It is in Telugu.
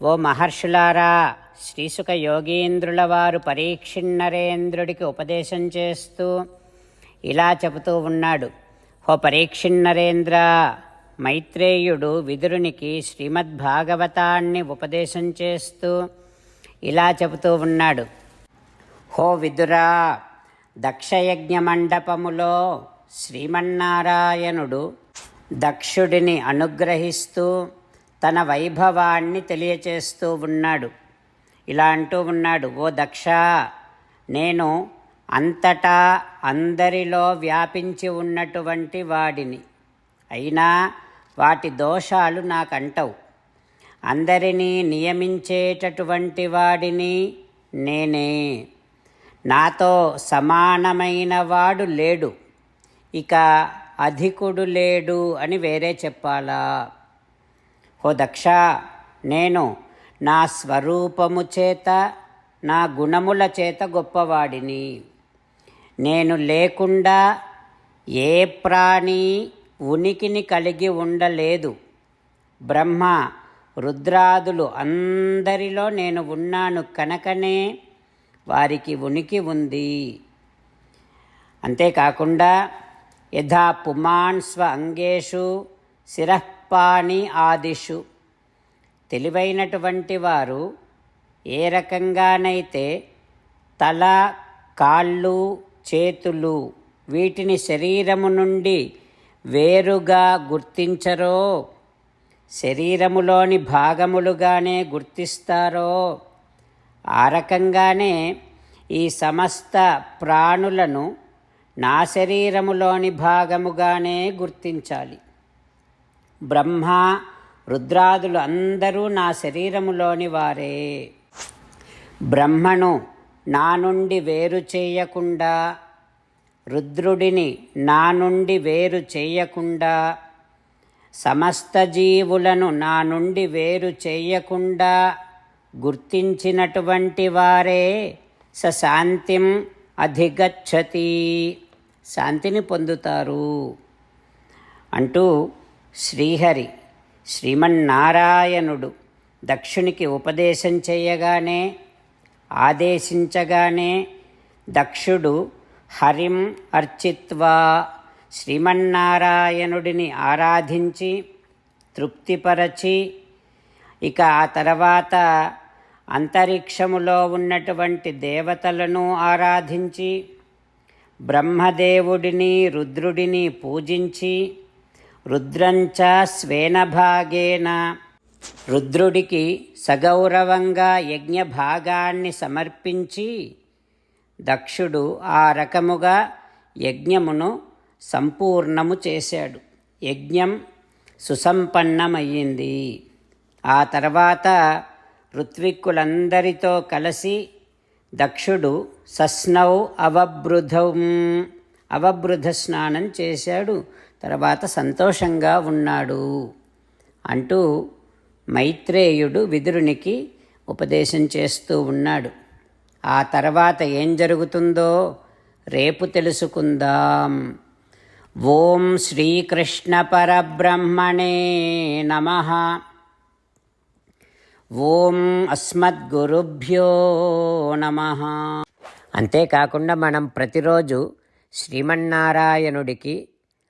ఓ మహర్షులారా శ్రీసుక యోగీంద్రుల వారు పరీక్షిన్నరేంద్రుడికి ఉపదేశం చేస్తూ ఇలా చెబుతూ ఉన్నాడు. ఓ పరీక్షిన్నరేంద్ర మైత్రేయుడు విదురునికి శ్రీమద్భాగవతాన్ని ఉపదేశం చేస్తూ ఇలా చెబుతూ ఉన్నాడు. హో విదురా దక్షయజ్ఞ మండపములో శ్రీమన్నారాయణుడు దక్షుడిని అనుగ్రహిస్తూ తన వైభవాన్ని తెలియచేస్తూ ఉన్నాడు. ఇలా అంటూ ఉన్నాడు ఓ దక్ష నేను అంతటా అందరిలో వ్యాపించి ఉన్నటువంటి వాడిని. అయినా వాటి దోషాలు నాకంటవు. అందరినీ నియమించేటటువంటి వాడిని నేనే. నాతో సమానమైన వాడు లేడు. ఇక అధికుడు లేడు అని వేరే చెప్పాలా? ఓ దక్ష నేను నా స్వరూపము చేత నా గుణముల చేత గొప్పవాడిని. నేను లేకుండా ఏ ప్రాణి ఉనికిని కలిగి ఉండలేదు. బ్రహ్మ రుద్రాదులు అందరిలో నేను ఉన్నాను కనుకనే వారికి ఉనికి ఉంది. అంతేకాకుండా యథా పుమాన్ స్వ అంగేషు శిరఃపాణి ఆదిషు. తెలివైనటువంటి వారు ఏ రకంగానైతే తల కాళ్ళు చేతులు వీటిని శరీరము నుండి వేరుగా గుర్తించరో శరీరములోని భాగములుగానే గుర్తిస్తారో ఆ రకంగానే ఈ సమస్త ప్రాణులను నా శరీరములోని భాగముగానే గుర్తించాలి. బ్రహ్మ రుద్రాదులు అందరూ నా శరీరములోని వారే. బ్రహ్మను నా నుండి వేరు చేయకుండా రుద్రుడిని నా నుండి వేరు చేయకుండా సమస్త జీవులను నా నుండి వేరు చేయకుండా గుర్తించినటువంటి వారే సశాంతిం అధిగచ్చతి. శాంతిని పొందుతారు. అంటూ శ్రీహరి శ్రీమన్నారాయణుడు దక్షునికి ఉపదేశం చేయగానే ఆదేశించగానే దక్షుడు హరిం అర్చిత్వా శ్రీమన్నారాయణుడిని ఆరాధించి తృప్తిపరచి ఇక ఆ తర్వాత అంతరిక్షములో ఉన్నటువంటి దేవతలను ఆరాధించి బ్రహ్మదేవుడిని రుద్రుడిని పూజించి రుద్రంచ స్వేనభాగేన రుద్రుడికి సగౌరవంగా యజ్ఞ భాగాన్ని సమర్పించి దక్షుడు ఆ రకముగా యజ్ఞమును సంపూర్ణము చేశాడు. యజ్ఞం సుసంపన్నమయ్యింది. ఆ తర్వాత ఋత్విక్కులందరితో కలిసి దక్షుడు సస్నౌ అవబృధం అవబృధ స్నానం చేశాడు. తర్వాత సంతోషంగా ఉన్నాడు అంటూ మైత్రేయుడు విదురునికి ఉపదేశం చేస్తూ ఉన్నాడు. ఆ తర్వాత ఏం జరుగుతుందో రేపు తెలుసుకుందాం. ఓం శ్రీకృష్ణ పరబ్రహ్మణే నమ. ఓం అస్మద్గురుభ్యో నమ. అంతేకాకుండా మనం ప్రతిరోజు శ్రీమన్నారాయణుడికి